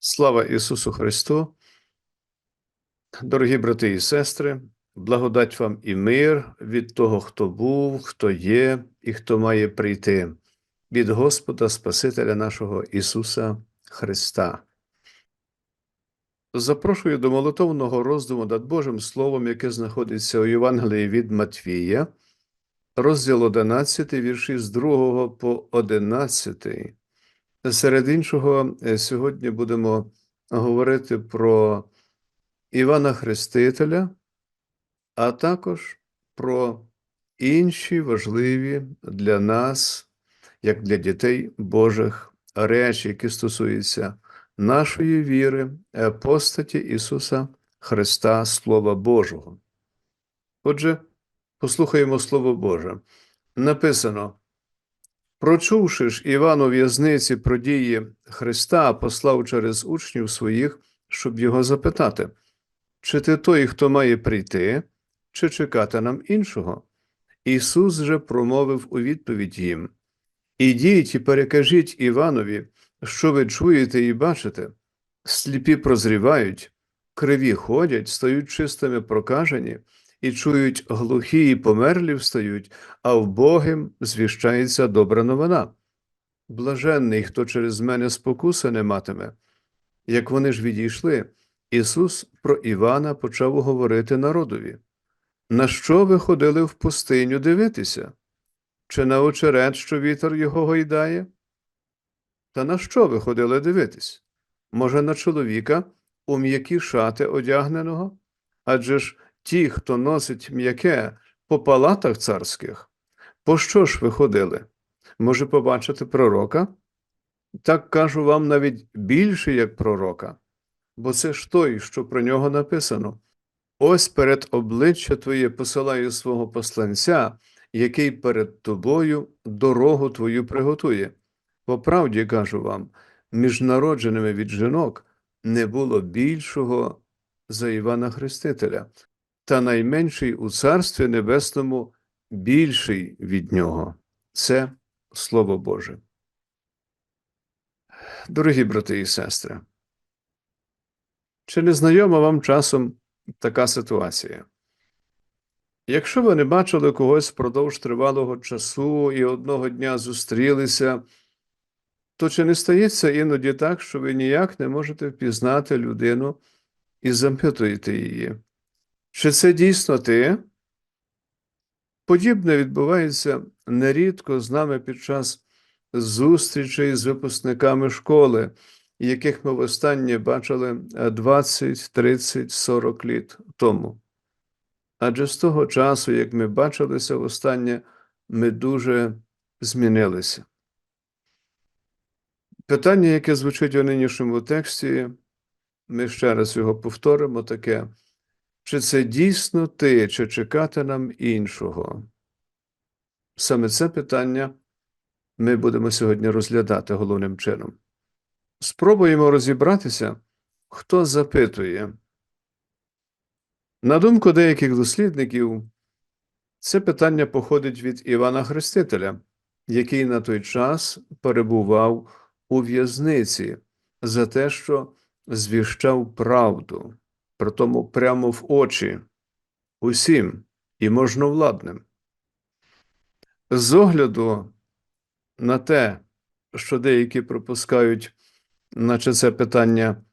Слава Ісусу Христу! Дорогі брати і сестри, благодать вам і мир від того, хто був, хто є і хто має прийти, від Господа Спасителя нашого Ісуса Христа. Запрошую до молитовного роздуму над Божим Словом, яке знаходиться у Євангелії від Матвія, розділ 11, вірші з 2 по 11. Серед іншого, е, сьогодні будемо говорити про Івана Хрестителя, а також про інші важливі для нас, як для дітей Божих, речі, які стосуються нашої віри, е, постаті Ісуса Христа, Слова Божого. Отже, послухаємо Слово Боже. Написано. Прочувши ж Іван в'язниці про дії Христа, послав через учнів своїх, щоб його запитати, чи ти той, хто має прийти, чи чекати нам іншого? Ісус же промовив у відповідь їм: Ідіть і перекажіть Іванові, що ви чуєте і бачите. Сліпі прозрівають, криві ходять, стають чистими прокажені, і чують глухі і померлі встають, а вбогим звіщається добра новина. Блаженний, хто через мене спокуси не матиме. Як вони ж відійшли, Ісус про Івана почав говорити народові. На що ви ходили в пустиню дивитися? Чи на очерет, що вітер його гойдає? Та на що ви ходили дивитись? Може, на чоловіка, у м'які шати одягненого? Адже ж ті, хто носить м'яке по палатах царських, по що ж ви ходили? Може, побачити пророка? Так кажу вам навіть більше, як пророка, бо це ж той, що про нього написано. Ось перед обличчя твоє посилаю свого посланця, який перед тобою дорогу твою приготує. По правді кажу вам, між народженими від жінок не було більшого за Івана Хрестителя, та найменший у Царстві Небесному більший від нього. Це Слово Боже. Дорогі брати і сестри, чи не знайома вам часом така ситуація? Якщо ви не бачили когось впродовж тривалого часу і одного дня зустрілися, то чи не стається іноді так, що ви ніяк не можете впізнати людину і запитуєте її? Чи це дійсно ти? Подібне відбувається нерідко з нами під час зустрічей з випускниками школи, яких ми востаннє бачили 20, 30, 40 літ тому. Адже з того часу, як ми бачилися востаннє, ми дуже змінилися. Питання, яке звучить у нинішньому тексті, ми ще раз його повторимо таке. Чи це дійсно ти, чи чекати нам іншого? Саме це питання ми будемо сьогодні розглядати головним чином. Спробуємо розібратися, хто запитує. На думку деяких дослідників, це питання походить від Івана Хрестителя, який на той час перебував у в'язниці за те, що звіщав правду при тому прямо в очі усім і можновладним. З огляду на те, що деякі пропускають, наче це питання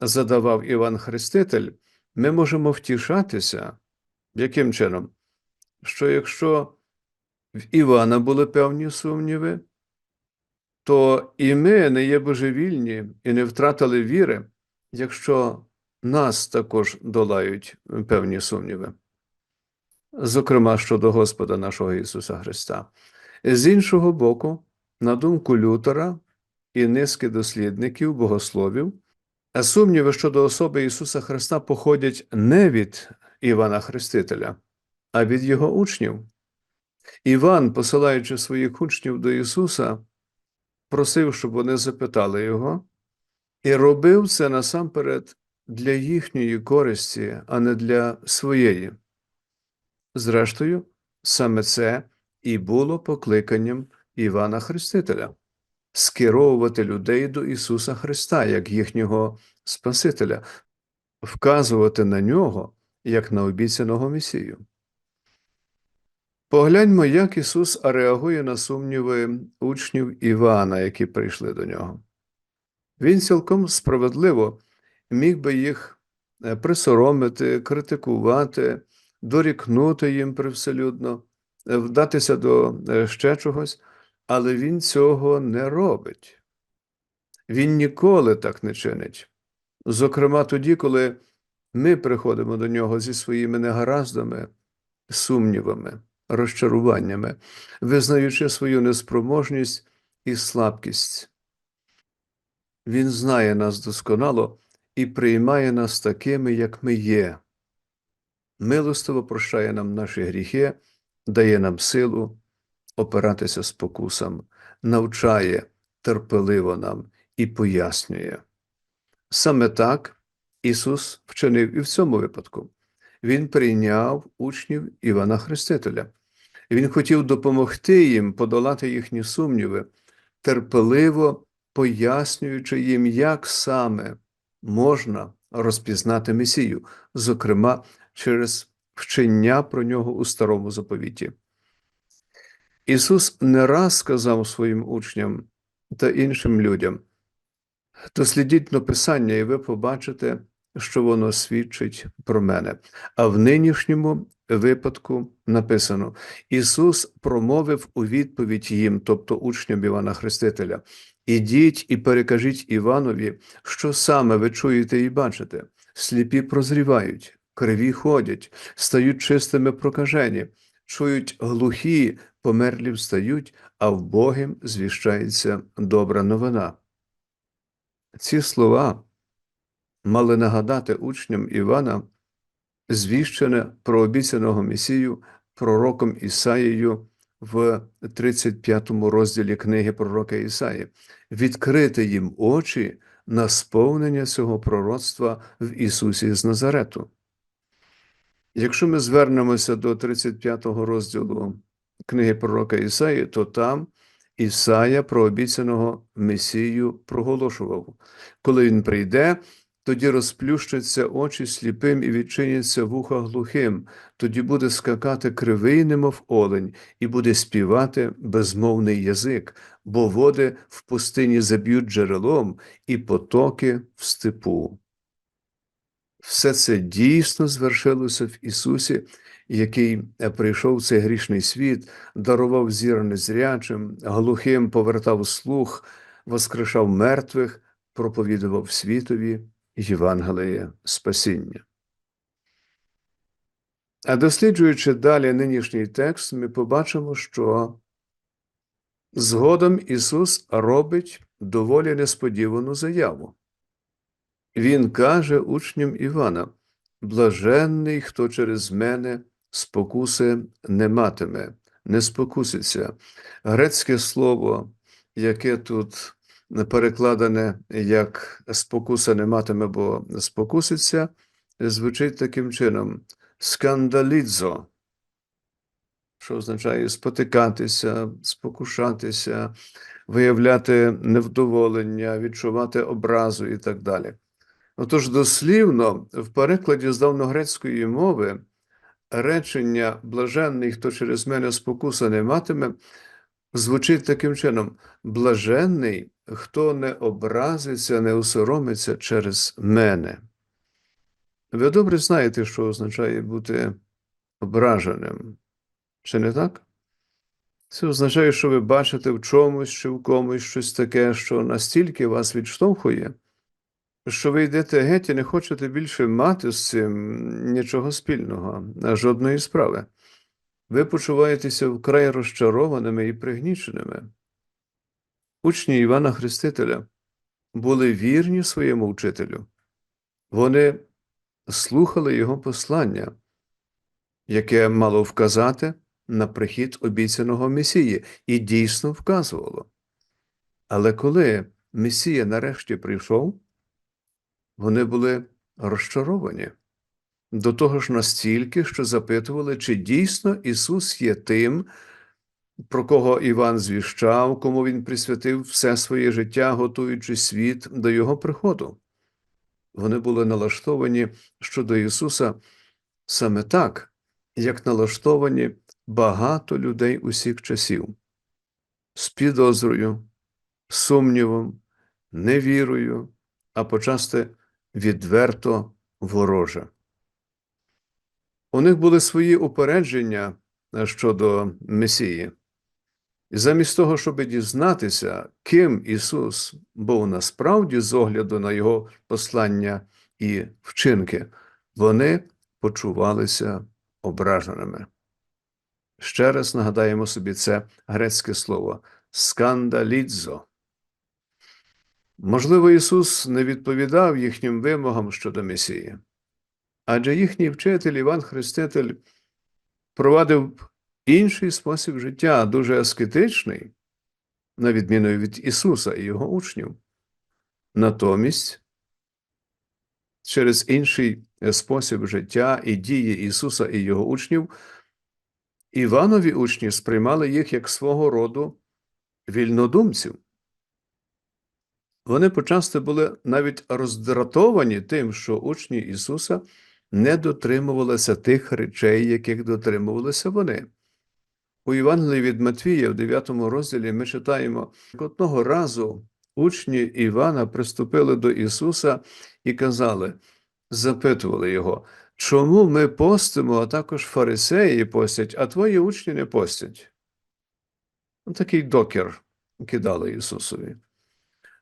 задавав Іван Хреститель, ми можемо втішатися, яким чином? Що якщо в Івана були певні сумніви, то і ми не є божевільні і не втратили віри, якщо нас також долають певні сумніви, зокрема щодо Господа нашого Ісуса Христа. З іншого боку, на думку Лютера і низки дослідників, богословів, сумніви щодо особи Ісуса Христа походять не від Івана Хрестителя, а від Його учнів. Іван, посилаючи своїх учнів до Ісуса, просив, щоб вони запитали Його, і робив це насамперед для їхньої користі, а не для своєї. Зрештою, саме це і було покликанням Івана Хрестителя. скеровувати людей до Ісуса Христа як їхнього Спасителя, вказувати на нього як на обіцяного Месію. Погляньмо, як Ісус реагує на сумніви учнів Івана, які прийшли до нього. Він цілком справедливо міг би їх е, присоромити, критикувати, дорікнути їм привселюдно, е, вдатися до е, ще чогось, але він цього не робить. Він ніколи так не чинить. Зокрема, тоді, коли ми приходимо до нього зі своїми негараздами, сумнівами, розчаруваннями, визнаючи свою неспроможність і слабкість. Він знає нас досконало і приймає нас такими, як ми є. Милостиво прощає нам наші гріхи, дає нам силу опиратися спокусам, навчає терпеливо нам і пояснює. Саме так Ісус вчинив і в цьому випадку. Він прийняв учнів Івана Хрестителя. Він хотів допомогти їм подолати їхні сумніви, терпеливо пояснюючи їм, як саме можна розпізнати Месію, зокрема через вчення про нього у старому заповіті. Ісус не раз сказав своїм учням та іншим людям, дослідіть на Писання, і ви побачите, що воно свідчить про мене. А в нинішньому випадку написано: Ісус промовив у відповідь їм, тобто учням Івана Хрестителя: Ідіть і перекажіть Іванові, що саме ви чуєте і бачите. Сліпі прозрівають, криві ходять, стають чистими прокажені, чують глухі, померлі встають, а в Богім звіщається добра новина. Ці слова мали нагадати учням Івана звіщене про обіцяного Месію пророком Ісаїю в 35 розділі книги пророка Ісаї, відкрити їм очі на сповнення цього пророцтва в Ісусі з Назарету. Якщо ми звернемося до 35 розділу книги пророка Ісаї, то там Ісая про обіцяного Месію проголошував. Коли він прийде, тоді розплющаться очі сліпим і відчиняться вуха глухим, тоді буде скакати кривий, немов олень, і буде співати безмовний язик, бо води в пустині заб'ють джерелом, і потоки в степу. Все це дійсно звершилося в Ісусі, який прийшов в цей грішний світ, дарував зір незрячим, глухим повертав слух, воскрешав мертвих, проповідував світові Євангеліє спасіння. А досліджуючи далі нинішній текст, ми побачимо, що згодом Ісус робить доволі несподівану заяву. Він каже учням Івана: Блаженний, хто через мене спокуси не матиме, не спокуситься. Грецьке слово, яке тут перекладене як спокуса не матиме, бо спокуситься, звучить таким чином: скандалідзо, що означає спотикатися, спокушатися, виявляти невдоволення, відчувати образу і так далі. Отож, дослівно, в перекладі з давногрецької мови речення блаженний, хто через мене спокуса не матиме, звучить таким чином: блаженний, хто не образиться, не усоромиться через мене. Ви добре знаєте, що означає бути ображеним. Чи не так? Це означає, що ви бачите в чомусь чи в комусь щось таке, що настільки вас відштовхує, що ви йдете геть і не хочете більше мати з цим нічого спільного, жодної справи. Ви почуваєтеся вкрай розчарованими і пригніченими. Учні Івана Хрестителя були вірні своєму вчителю. Вони слухали його послання, яке мало вказати на прихід обіцяного Месії, і дійсно вказувало. Але коли Месія нарешті прийшов, вони були розчаровані. До того ж настільки, що запитували, чи дійсно Ісус є тим, про кого Іван звіщав, кому він присвятив все своє життя, готуючи світ до його приходу. Вони були налаштовані щодо Ісуса саме так, як налаштовані багато людей усіх часів, з підозрою, сумнівом, невірою, а почасти відверто вороже. У них були свої упередження щодо Месії. І замість того, щоб дізнатися, ким Ісус був насправді з огляду на Його послання і вчинки, вони почувалися ображеними. Ще раз нагадаємо собі це грецьке слово скандалідзо. Можливо, Ісус не відповідав їхнім вимогам щодо Месії, адже їхній вчитель Іван Хреститель провадив інший спосіб життя, дуже аскетичний, на відміну від Ісуса і Його учнів. Натомість, через інший спосіб життя і дії Ісуса і Його учнів, Іванові учні сприймали їх як свого роду вільнодумців. Вони почасти були навіть роздратовані тим, що учні Ісуса не дотримувалися тих речей, яких дотримувалися вони. У Євангелії від Матвія, в 9 розділі, ми читаємо, одного разу учні Івана приступили до Ісуса і казали, запитували його, чому ми постимо, а також фарисеї постять, а твої учні не постять? Такий докір кидали Ісусові.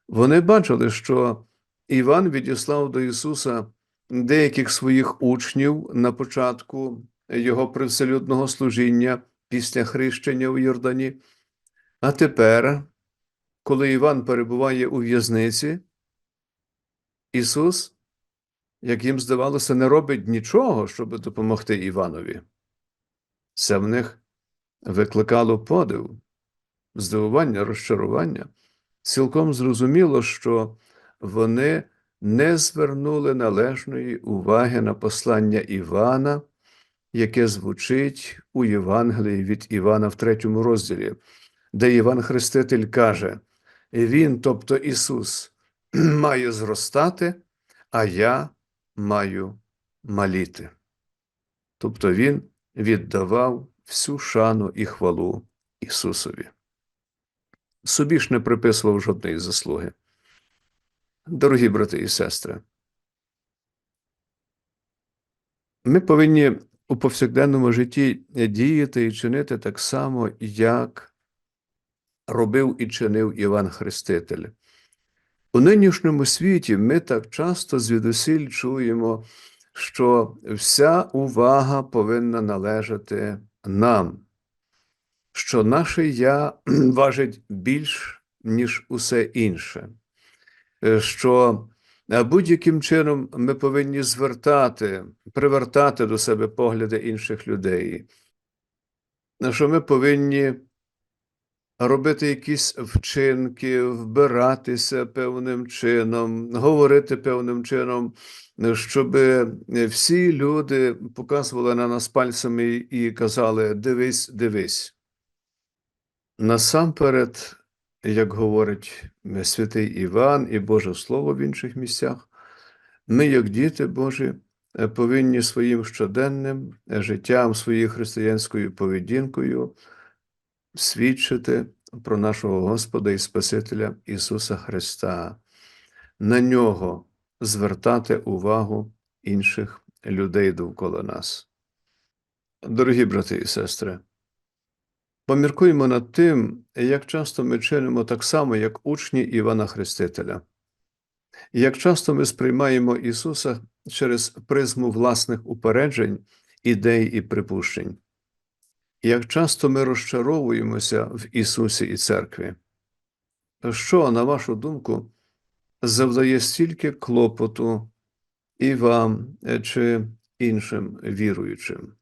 Вони бачили, що Іван відіслав до Ісуса деяких своїх учнів на початку його привселюдного служіння після хрещення у Йордані. А тепер, коли Іван перебуває у в'язниці, Ісус, як їм здавалося, не робить нічого, щоб допомогти Іванові. Це в них викликало подив, здивування, розчарування. Цілком зрозуміло, що вони не звернули належної уваги на послання Івана, яке звучить у Євангелії від Івана в третьому розділі, де Іван Хреститель каже: Він, тобто Ісус, має зростати, а я маю маліти. Тобто Він віддавав всю шану і хвалу Ісусові. Собі ж не приписував жодної заслуги. Дорогі брати і сестри, ми повинні у повсякденному житті діяти і чинити так само, як робив і чинив Іван Хреститель. У нинішньому світі ми так часто звідусіль чуємо, що вся увага повинна належати нам, що наше я важить більш, ніж усе інше що будь-яким чином ми повинні звертати, привертати до себе погляди інших людей, що ми повинні робити якісь вчинки, вбиратися певним чином, говорити певним чином, щоб всі люди показували на нас пальцями і казали: дивись, дивись. Насамперед, як говорить святий Іван і Боже Слово в інших місцях, ми, як діти Божі, повинні своїм щоденним життям, своєю християнською поведінкою свідчити про нашого Господа і Спасителя Ісуса Христа, на нього звертати увагу інших людей довкола нас. Дорогі брати і сестри, Поміркуємо над тим, як часто ми чинимо так само, як учні Івана Хрестителя, і як часто ми сприймаємо Ісуса через призму власних упереджень, ідей і припущень, і як часто ми розчаровуємося в Ісусі і церкві. Що, на вашу думку, завдає стільки клопоту і вам чи іншим віруючим?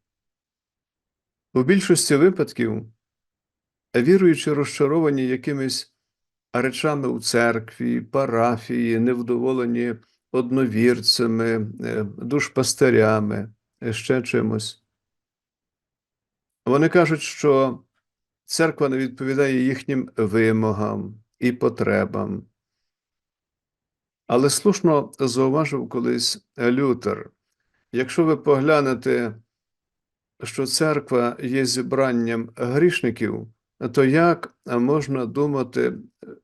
У більшості випадків віруючи розчаровані якимись речами у церкві, парафії, невдоволені одновірцями, е, душпастирями, ще чимось. Вони кажуть, що церква не відповідає їхнім вимогам і потребам. Але слушно зауважив колись Лютер, якщо ви поглянете, що церква є зібранням грішників, то як можна думати,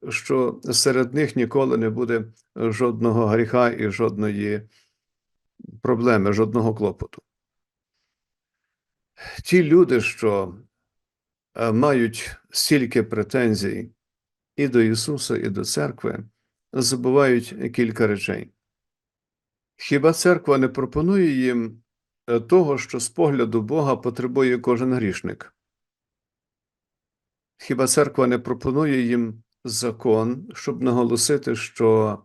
що серед них ніколи не буде жодного гріха і жодної проблеми, жодного клопоту? Ті люди, що е, мають стільки претензій і до Ісуса, і до церкви, забувають кілька речей. Хіба церква не пропонує їм е, того, що з погляду Бога потребує кожен грішник? Хіба церква не пропонує їм закон, щоб наголосити, що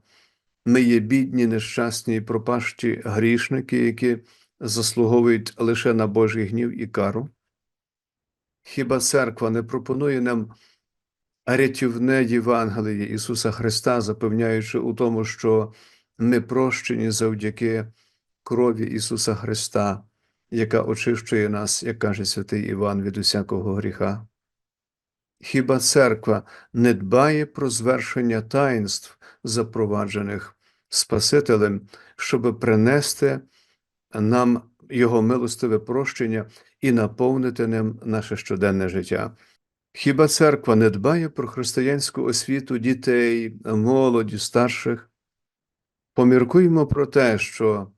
ми є бідні, нещасні і пропащі грішники, які заслуговують лише на Божий гнів і кару? Хіба церква не пропонує нам рятівне Євангеліє Ісуса Христа, запевняючи у тому, що ми прощені завдяки крові Ісуса Христа, яка очищує нас, як каже святий Іван, від усякого гріха? Хіба церква не дбає про звершення таїнств, запроваджених Спасителем, щоб принести нам Його милостиве прощення і наповнити ним наше щоденне життя? Хіба церква не дбає про християнську освіту дітей, молоді, старших? Поміркуємо про те, що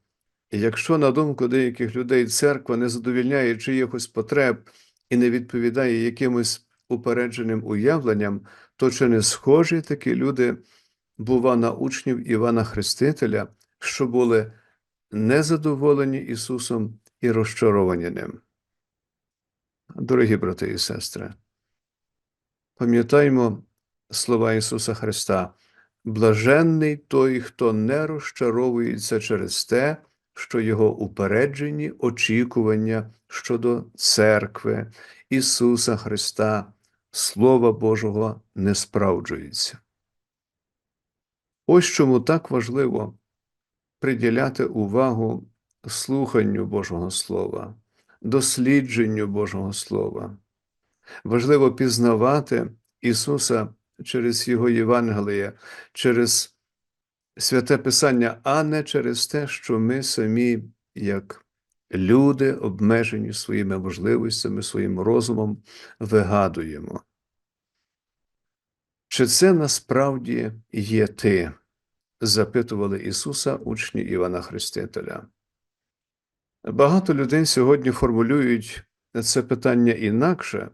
якщо, на думку деяких людей, церква не задовільняє чиїхось потреб і не відповідає якимось упередженим уявленням, то чи не схожі такі люди, бува, на учнів Івана Хрестителя, що були незадоволені Ісусом і розчаровані ним? Дорогі брати і сестри, пам'ятаймо слова Ісуса Христа. Блаженний той, хто не розчаровується через те, що його упереджені очікування щодо церкви, Ісуса Христа, Слова Божого не справджуються. Ось чому так важливо приділяти увагу слуханню Божого Слова, дослідженню Божого Слова. Важливо пізнавати Ісуса через Його Євангеліє, через святе Писання, а не через те, що ми самі, як люди, обмежені своїми можливостями, своїм розумом, вигадуємо. Чи це насправді є ти? запитували Ісуса учні Івана Хрестителя. Багато людей сьогодні формулюють це питання інакше,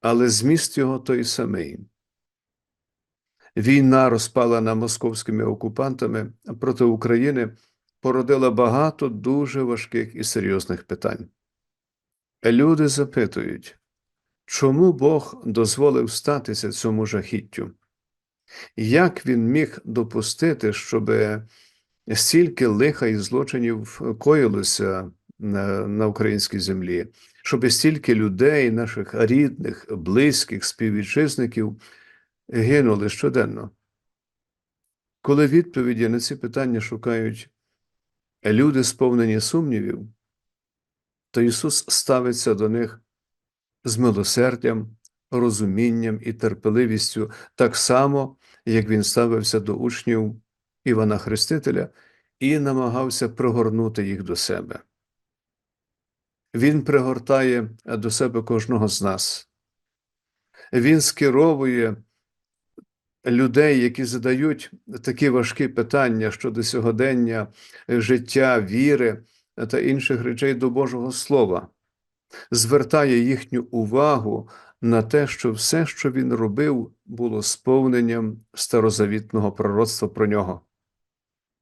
але зміст його той самий. Війна, розпалена московськими окупантами проти України, породила багато дуже важких і серйозних питань. Люди запитують, чому Бог дозволив статися цьому жахіттю? Як він міг допустити, щоб стільки лиха і злочинів коїлося на, українській землі, щоб стільки людей, наших рідних, близьких, співвітчизників гинули щоденно? Коли відповіді на ці питання шукають люди, сповнені сумнівів, то Ісус ставиться до них з милосердям, розумінням і терпеливістю, так само, як Він ставився до учнів Івана Хрестителя і намагався пригорнути їх до себе. Він пригортає до себе кожного з нас. Він скеровує людей, які задають такі важкі питання щодо сьогодення, життя, віри та інших речей до Божого Слова, звертає їхню увагу на те, що все, що він робив, було сповненням старозавітного пророцтва про нього.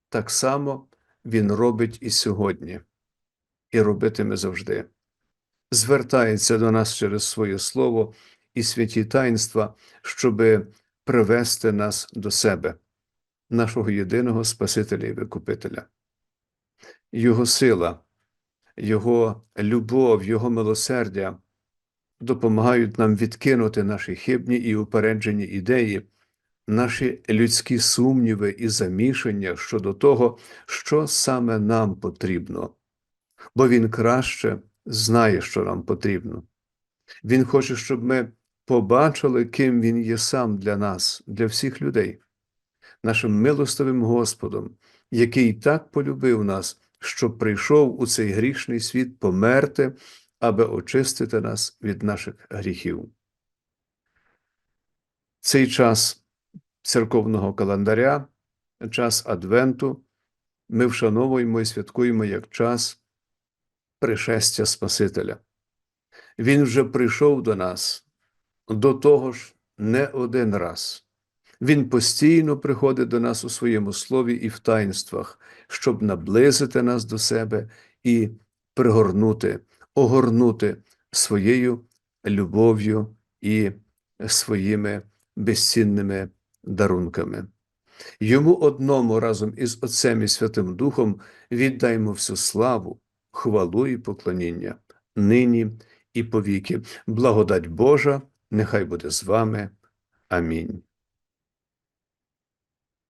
Так само він робить і сьогодні, і робитиме завжди. Звертається до нас через своє слово і святі таїнства, щоби привести нас до себе, нашого єдиного Спасителя і Викупителя. Його сила, Його любов, Його милосердя допомагають нам відкинути наші хибні і упереджені ідеї, наші людські сумніви і замішання щодо того, що саме нам потрібно, бо Він краще знає, що нам потрібно. Він хоче, щоб ми побачили, ким Він є сам для нас, для всіх людей, нашим милостивим Господом, який так полюбив нас, що прийшов у цей грішний світ померти, аби очистити нас від наших гріхів. Цей час церковного календаря, час Адвенту, ми вшановуємо і святкуємо як час пришестя Спасителя. Він вже прийшов до нас до того ж не один раз. Він постійно приходить до нас у своєму слові і в таїнствах, щоб наблизити нас до себе і пригорнути, огорнути своєю любов'ю і своїми безцінними дарунками. Йому одному разом із Отцем і Святим Духом віддаймо всю славу, хвалу і поклоніння, нині і повіки. Благодать Божа, нехай буде з вами. Амінь.